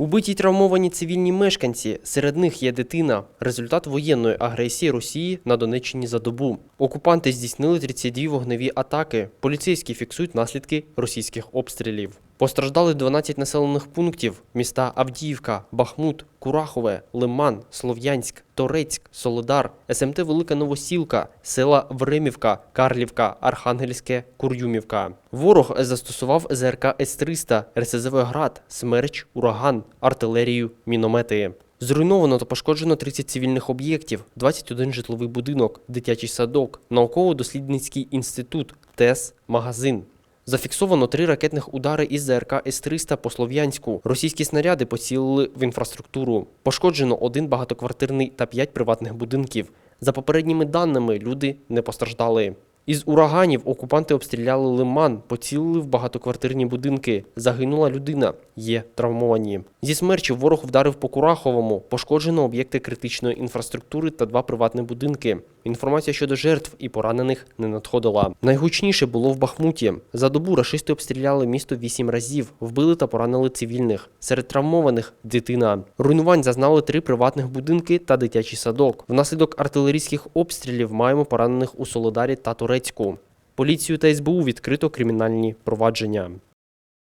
Убиті травмовані цивільні мешканці. Серед них є дитина. Результат воєнної агресії Росії на Донеччині за добу. Окупанти здійснили 32 вогневі атаки. Поліцейські фіксують наслідки російських обстрілів. Постраждали 12 населених пунктів: міста Авдіївка, Бахмут, Курахове, Лиман, Слов'янськ, Торецьк, Солодар, СМТ Велика Новосілка, села Времівка, Карлівка, Архангельське, Кур'юмівка. Ворог застосував ЗРК С-300, РСЗВ «Град», Смерч, Ураган, артилерію, міномети. Зруйновано та пошкоджено 30 цивільних об'єктів, 21 житловий будинок, дитячий садок, науково-дослідницький інститут, ТЕС, магазин. Зафіксовано три ракетних удари із ЗРК С-300 по Слов'янську. Російські снаряди поцілили в інфраструктуру. Пошкоджено один багатоквартирний та п'ять приватних будинків. За попередніми даними, люди не постраждали. Із ураганів окупанти обстріляли лиман, поцілили в багатоквартирні будинки. Загинула людина, є травмовані. Зі смерчів ворог вдарив по Кураховому, пошкоджено об'єкти критичної інфраструктури та два приватні будинки. Інформація щодо жертв і поранених не надходила. Найгучніше було в Бахмуті. За добу рашисти обстріляли місто вісім разів, вбили та поранили цивільних. Серед травмованих дитина. Руйнувань зазнали три приватних будинки та дитячий садок. Внаслідок артилерійських обстрілів маємо поранених у Солодарі та Турецьку. Поліцію та СБУ відкрито кримінальні провадження.